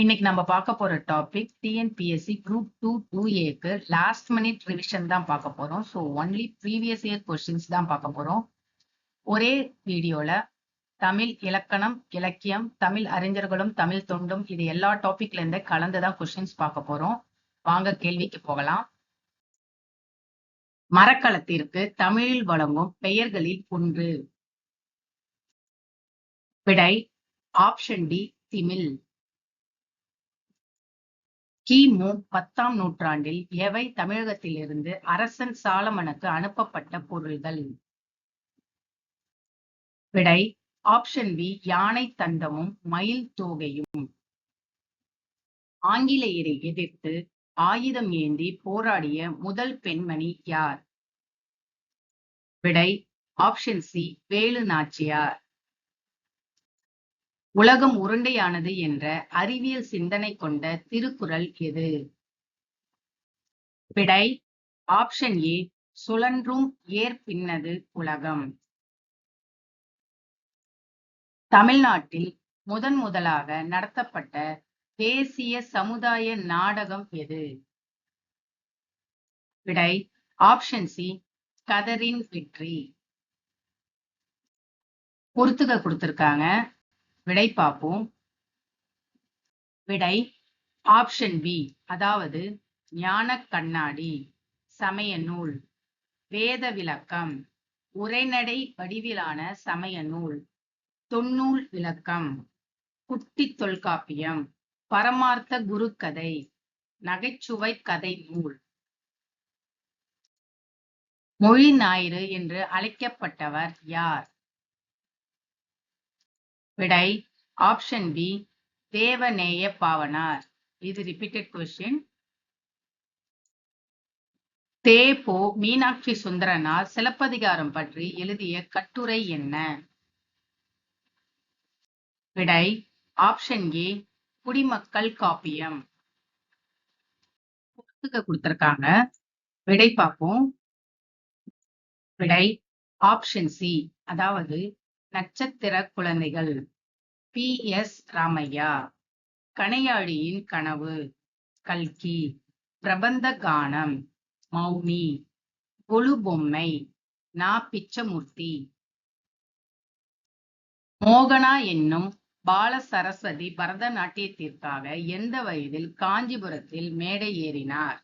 இன்னைக்கு நம்ம பார்க்க போற topic TNPSC group two two ஏக்கு லாஸ்ட் மினிட் ரிவிஷன் தான் பார்க்க போறோம். So only previous year questions தான் பார்க்க போறோம். ஒரே வீடியோல தமிழ் இலக்கணம் இலக்கியம் தமிழ் அறிஞர்களும் தமிழ் தொண்டும் இது எல்லா டாபிக்ல இருந்து கலந்துதான் கொஸ்டின்ஸ் பார்க்க போறோம். வாங்க கேள்விக்கு போகலாம். மரக்கலத்திற்கு தமிழில் வழங்கும் பெயர்களில் ஒன்று. விடை ஆப்ஷன் டி திமில். கிமு பத்தாம் நூற்றாண்டில் எவை தமிழகத்திலிருந்து அரசன் சாலமனுக்கு அனுப்பப்பட்ட பொருள்கள்? விடை ஆப்ஷன் பி யானை தந்தமும் மயில் தோகையும். ஆங்கிலேயரை எதிர்த்து ஆயுதம் ஏந்தி போராடிய முதல் பெண்மணி யார்? விடை ஆப்ஷன் சி வேலு நாச்சியார். உலகம் உருண்டையானது என்ற அறிவியல் சிந்தனை கொண்ட திருக்குறள் எது? விடை ஆப்ஷன் ஏ சுழன்றும் ஏற்பின்னது உலகம். தமிழ்நாட்டில் முதன் முதலாக நடத்தப்பட்ட தேசிய சமுதாய நாடகம் எது? விடை ஆப்ஷன் சி கதரின் வெற்றி. பொறுத்துக்க கொடுத்திருக்காங்க. விடை பார்ப்போம். விடை ஆப்ஷன் பி அதாவது ஞான கண்ணாடி சமய நூல் வேத விளக்கம் உரைநடை வடிவிலான சமய நூல் தொன்னூல் விளக்கம் குட்டி தொல்காப்பியம் பரமார்த்த குருக்கதை நகைச்சுவை கதை நூல். மொழி ஞாயிறு என்று அழைக்கப்பட்டவர் யார்? விடை ஆப்ஷன் பி தேவநேய பாவனார். இது ரிப்பீட்டட் கொஸ்டின் தே போ மீனாட்சி சுந்தரனார் சிலப்பதிகாரம் பற்றி எழுதிய கட்டுரை என்ன? விடை ஆப்ஷன் ஏ குடிமக்கள் காப்பியம். கொடுத்திருக்காங்க. விடை பார்ப்போம். விடை ஆப்ஷன் சி அதாவது நட்சத்திர குழந்தைகள். பி. எஸ். ராமையா. கனையாழியின் கனவு. கல்கி. பிரபந்த கானம். மௌனி. கொழு பொம்மை. நா பிச்சமூர்த்தி. மோகனா என்னும் பால சரஸ்வதி பரதநாட்டியத்திற்காக எந்த வயதில் காஞ்சிபுரத்தில் மேடை ஏறினார்?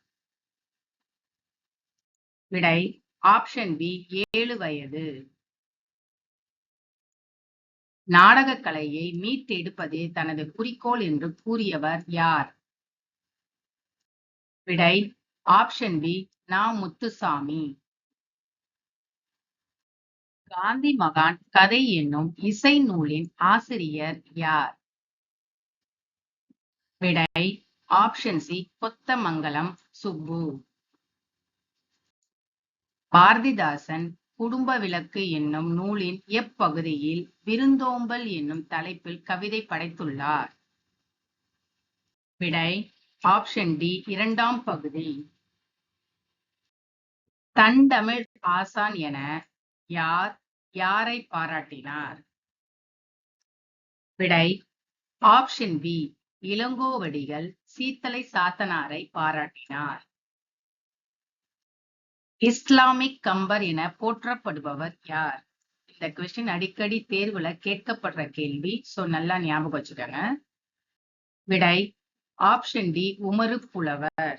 விடை ஆப்ஷன் பி ஏழு வயது. நாடகக் கலையை மீட்டெடுப்பதே தனது குறிக்கோள் என்று கூறியவர் யார்? விடை ஆப்ஷன் பி நா. முத்துசாமி. காந்தி மகான் கதை என்னும் இசை நூலின் ஆசிரியர் யார்? விடை ஆப்ஷன் சி கொத்தமங்கலம் சுப்பு. பாரதிதாசன் குடும்ப விளக்கு என்னும் நூலின் எப்பகுதியில் விருந்தோம்பல் என்னும் தலைப்பில் கவிதை படைத்துள்ளார். விடை ஆப்ஷன் டி இரண்டாம் பகுதி. தமிழ் ஆசான் என யார் யாரை பாராட்டினார்? விடை ஆப்ஷன் பி இளங்கோவடிகள் சீத்தலை சாத்தனாரை பாராட்டினார். இஸ்லாமிக் கம்பர் என போற்றப்படுபவர் யார்? இந்த கொஸ்டின் அடிக்கடி தேர்வுல கேட்கப்படுற கேள்வி. சோ நல்லா ஞாபகம் வச்சுக்கோங்க. விடை ஆப்ஷன் டி உமரு புலவர்.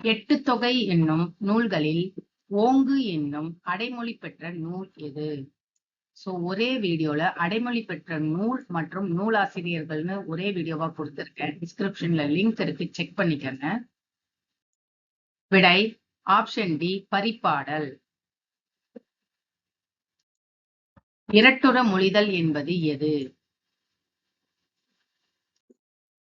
எட்டு தொகை என்னும் நூல்களில் ஓங்கு என்னும் அடைமொழி பெற்ற நூல் எது? சோ ஒரே வீடியோல அடைமொழி பெற்ற நூல் மற்றும் நூலாசிரியர்கள்னு ஒரே வீடியோவா கொடுத்துருக்கேன். டிஸ்கிரிப்ஷன்ல லிங்க் இருக்கு. செக் பண்ணிக்கங்க. விடை ஆப்ஷன் டி பரிப்பாடல். இரட்டுற மொழிதல் என்பது எது?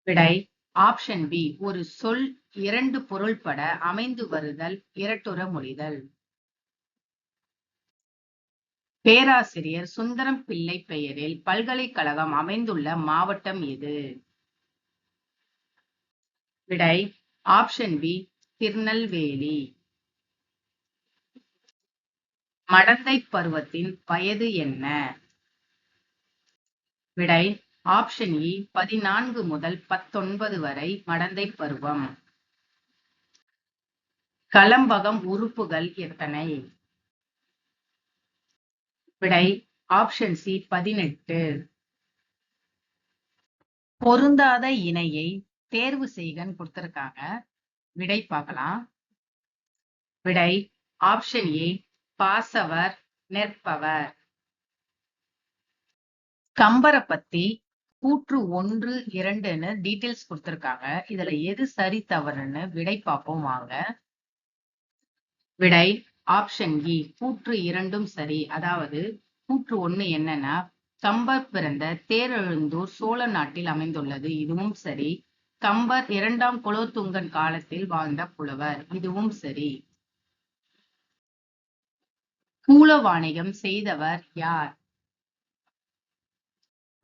விடை ஆப்ஷன் பி ஒரு சொல் இரண்டு பொருள்பட அமைந்து வருதல் இரட்டுற மொழிதல். பேராசிரியர் சுந்தரம் பிள்ளை பெயரில் பல்கலைக்கழகம் அமைந்துள்ள மாவட்டம் எது? விடை ஆப்ஷன் பி திருநெல்வேலி. மடந்தை பருவத்தின் வயது என்ன? விடை ஆப்ஷன் இ e, பதினான்கு முதல் பத்தொன்பது வரை மடந்தை பருவம். கலம்பகம் உறுப்புகள் எத்தனை? விடை ஆப்ஷன் சி பதினெட்டு. பொருந்தாத இணையை தேர்வு செய்கன்னு கொடுத்திருக்காங்க. விடை பார்க்கலாம். விடை ஆப்ஷன் ஏ பாசவர் நெற்பவர். கம்பரை பத்தி கூற்று ஒன்று இரண்டுன்னு டீட்டெயில்ஸ் கொடுத்திருக்காங்க. இதுல எது சரி தவறுன்னு விடை பார்ப்போம் வாங்க. விடை ஆப்ஷன் இ e, கூற்று இரண்டும் சரி. அதாவது கூற்று ஒண்ணு என்னன்னா கம்பர் பிறந்த தேரெழுந்தூர் சோழ நாட்டில் அமைந்துள்ளது. இதுவும் சரி. கம்பர் இரண்டாம் குலோத்துங்கன் காலத்தில் வாழ்ந்த புலவர். இதுவும் சரி. கூல வாணிகம் செய்தவர் யார்?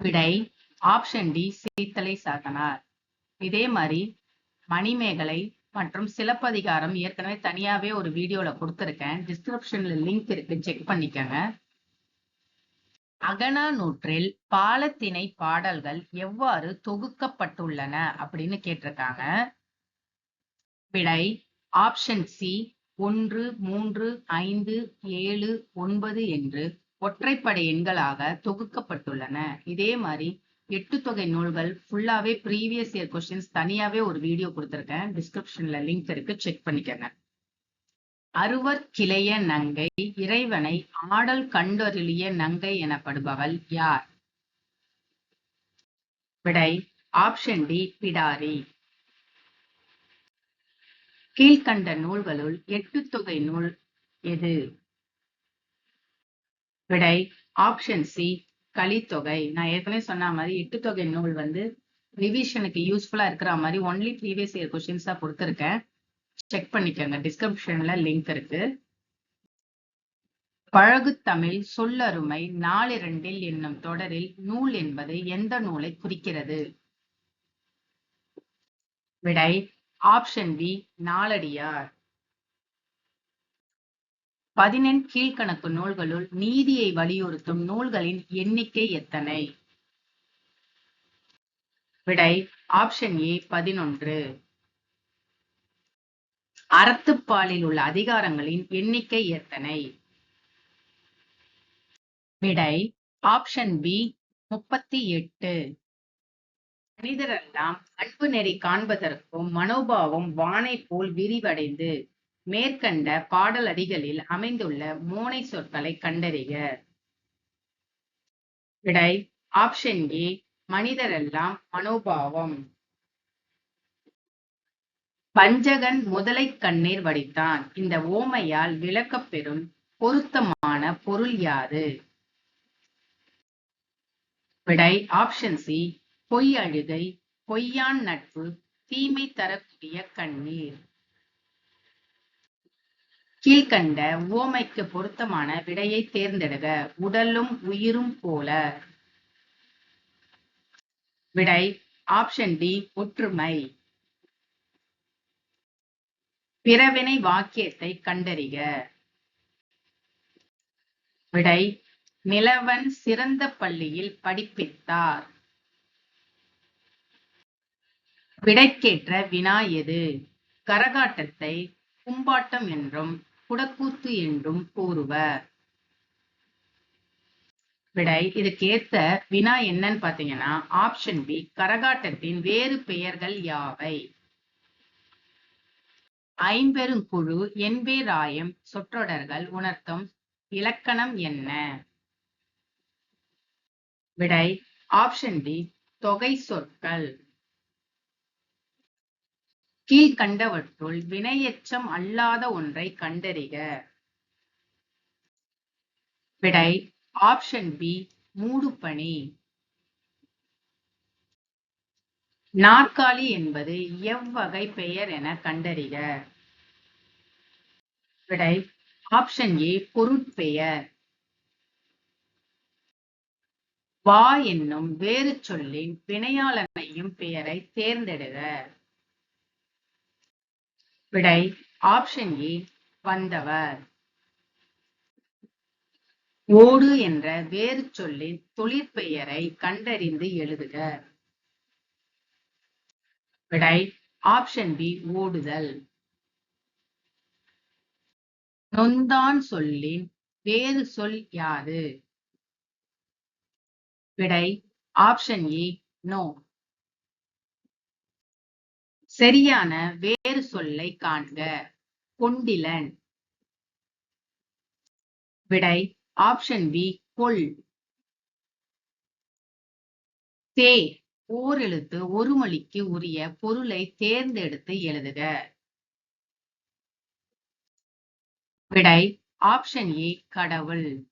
விடை ஆப்ஷன் டி சீத்தலை சாத்தனார். இதே மாதிரி மணிமேகலை மற்றும் சிலப்பதிகாரம் ஏற்கனவே தனியாவே ஒரு வீடியோல கொடுத்துருக்கேன். டிஸ்கிரிப்ஷன்ல லிங்க் இருக்கு செக் பண்ணிக்கோங்க. அகனா நூற்றில் பாலத்திணை பாடல்கள் எவ்வாறு தொகுக்கப்பட்டுள்ளன அப்படின்னு கேட்டிருக்காங்க. விடை ஆப்ஷன் சி ஒன்று மூன்று ஐந்து ஏழு ஒன்பது என்று ஒற்றைப்படை எண்களாக தொகுக்கப்பட்டுள்ளன. இதே மாதிரி எட்டு தொகை நூல்கள் ஃபுல்லாவே ப்ரீவியஸ் இயர் கொஸ்டின்ஸ் தனியாவே ஒரு வீடியோ கொடுத்துருக்கேன். டிஸ்கிரிப்ஷன்ல லிங்க் இருக்கு. செக் பண்ணிக்கங்க. அறுவர் கிளைய நங்கை இறைவனை ஆடல் கண்டொருளிய நங்கை எனப்படுபவள் யார்? விடை ஆப்ஷன் டி பிடாரி. கீழ்கண்ட நூல்களுள் எட்டு தொகை நூல் எது? விடை ஆப்ஷன் சி கலித்தொகை. நான் ஏற்கனவே சொன்ன மாதிரி எட்டு தொகை நூல் வந்து ரிவிஷனுக்கு யூஸ்ஃபுல்லா இருக்கிற மாதிரி ஒன்லி ப்ரீவியஸ் இயர் கொஸ்டின்ஸா கொடுத்துருக்கேன். செக் பண்ணிக்கோங்க. டிஸ்கிரிப்ஷன்ல லிங்க் இருக்கு. பழகுத்தமிழ் சொல்லருமை நாளிரண்டில் என்னும் தொடரில் நூல் என்பது எந்த நூலை குறிக்கிறது? விடை ஆப்ஷன் பி நாலடியார் பதினெண் கீழ்கணக்கு நூல்களுள் நீதியை வலியுறுத்தும் நூல்களின் எண்ணிக்கை எத்தனை? விடை ஆப்ஷன் ஏ பதினொன்று. அறத்துப்பாலில் உள்ள அதிகாரங்களின் எண்ணிக்கை எத்தனை? விடை ஆப்ஷன் பி முப்பத்தி எட்டு. மனிதரெல்லாம் அன்பு நெறி காண்பதற்கும் மனோபாவம் வானை போல் விரிவடைந்து மேற்கண்ட பாடலடிகளில் அமைந்துள்ள மோனை சொற்களை கண்டறிக. விடை ஆப்ஷன் ஏ மனிதரெல்லாம் மனோபாவம். பஞ்சகன் முதலை கண்ணீர் வடித்தான். இந்த ஓமையால் விளக்கப்பெறும் பொருத்தமான பொருள் யாது விடை ஆப்ஷன் சி பொய் அழுகை பொய்யான் நட்பு தீமை தரக்கூடிய கண்ணீர். கீழ்கண்ட உவமைக்கு பொருத்தமான விடையை தேர்ந்தெடுக. உடலும் உயிரும் போல. விடை ஆப்ஷன் டி ஒற்றுமை. பிறவினை வாக்கியத்தை கண்டறிக. விடை நிலவன் சிறந்த பள்ளியில் படிப்பித்தார். விடைக்கேற்ற வினா எது? கரகாட்டத்தை கும்பாட்டம் என்றும் குடக்கூத்து என்றும் கூறுவர். விடை இதுக்கேத்த வினா என்னன்னு பாத்தீங்கன்னா ஆப்ஷன் பி கரகாட்டத்தின் வேறு பெயர்கள் யாவை? ஐம்பெருங்குழு என்பேராயம் சொற்றொடர்கள் உணர்த்தும் இலக்கணம் என்ன? விடை ஆப்ஷன் டி தொகை சொற்கள். கீழ்கண்டவற்றுள் வினையெச்சம் அல்லாத ஒன்றை கண்டறிக. விடை ஆப்ஷன் பி மூடுபனி நாற்காலி என்பது எவ்வகை பெயர் என கண்டறிக. விடை ஆப்ஷன் ஏ பொருட்பெயர். வா என்னும் வேறு சொல்லின் வினையாளனையும் பெயரை தேர்ந்தெடுக. விடை ஆப்ஷன் ஏ வந்தவர். ஓடு என்ற வேறு சொல்லின் தொழிற்பெயரை கண்டறிந்து எழுதுக. விடை ஆப்ஷன் பி ஓடுதல். நொந்தான் சொல்லின் வேறு சொல் யாது விடை ஆப்ஷன் ஏ நோ. சரியான வேறு சொல்லை காண்க. கொண்டிலன். விடை ஆப்ஷன் பி கொள். தே ஓர் எழுத்து ஒரு மொழிக்கு உரிய பொருளை தேர்ந்தெடுத்து எழுதுக. விடை ஆப்ஷன் ஏ கடவுள்.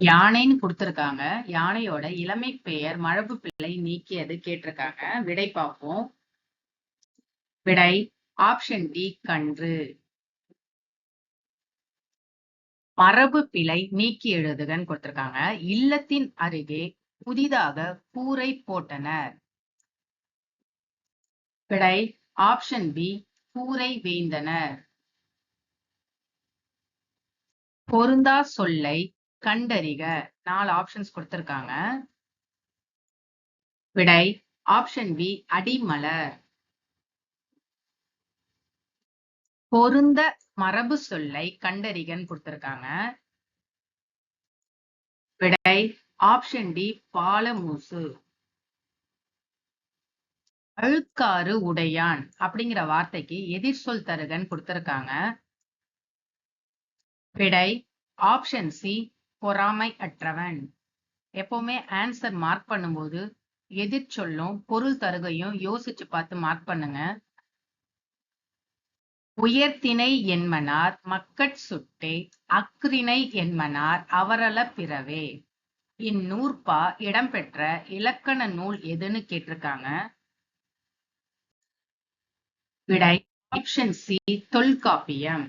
யானைன்னு கொடுத்திருக்காங்க. யானையோட இளமை பெயர் மரபு பிள்ளை நீக்கியது கேட்டிருக்காங்க. விடை பார்ப்போம். விடை ஆப்ஷன் டி கன்று. மரபு பிழை நீக்கி எழுதுகன்னு கொடுத்திருக்காங்க. இல்லத்தின் அருகே புதிதாக கூரை போட்டனர். விடை ஆப்ஷன் பி கூரை வேந்தனர். பொருந்தா சொல்லை கண்டறிக. நாலு ஆப்ஷன்ஸ் கொடுத்திருக்காங்க. விடை ஆப்ஷன் பி அடிமலர். பொருந்த மரபு சொல்லை கண்டறிகன்னு கொடுத்திருக்காங்க. விடை ஆப்ஷன் டி பாலமூசு. அழுக்காறு உடையான் அப்படிங்கிற வார்த்தைக்கு எதிர் சொல் தருகன்னு கொடுத்திருக்காங்க. விடை ஆப்ஷன் சி பொறாமை அற்றவன் எப்பவுமே ஆன்சர் மார்க் பண்ணும்போது எதிர் சொல்லும் பொருள் தருகையும் யோசிச்சு பார்த்து மார்க் பண்ணுங்க. உயர்த்தினை என்மனார் மக்கட் சுட்டே அக்ரிணை என்மனார் அவரல பிறவே. இந்நூற்பா இடம்பெற்ற இலக்கண நூல் எதுன்னு கேட்டிருக்காங்க. விடை ஆப்ஷன் சி தொல்காப்பியம்.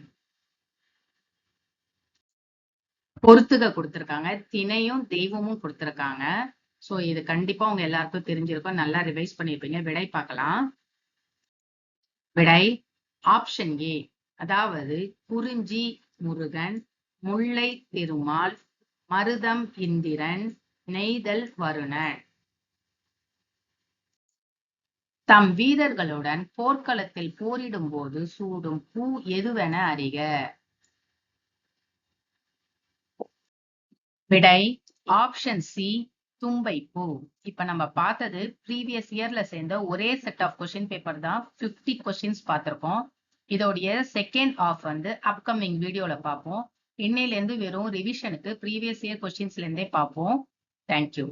பொறுத்துக கொடுத்துருக்காங்க. திணையும் தெய்வமும் கொடுத்துருக்காங்க. சோ இது கண்டிப்பா உங்க எல்லாருக்கும் தெரிஞ்சிருக்கும். நல்லா ரிவைஸ் பண்ணிருப்பீங்க. விடை பார்க்கலாம். விடை. ஆப்ஷன் ஏ அதாவது குறிஞ்சி முருகன் முல்லை திருமால் மருதம் இந்திரன் நெய்தல் வருணன். தம் வீரர்களுடன் போர்க்களத்தில் போரிடும் போது சூடும் பூ எதுவென அறிக. விடை ஆப்ஷன் சி தும்பை பூ இப்ப நம்ம பார்த்தது ப்ரீவியஸ் இயர்ல சேர்ந்த ஒரே செட் ஆஃப் கொஸ்டின் பேப்பர் தான் பிப்டி கொஸ்டின்ஸ் பார்த்திருக்கோம். இதோடைய செகண்ட் ஆஃப் வந்து அப்கமிங் வீடியோல பார்ப்போம். இன்னையில இருந்து வெறும் ரிவிஷனுக்கு ப்ரீவியஸ் இயர் கொஸ்டின்ஸ்ல இருந்தே பார்ப்போம். தேங்க்யூ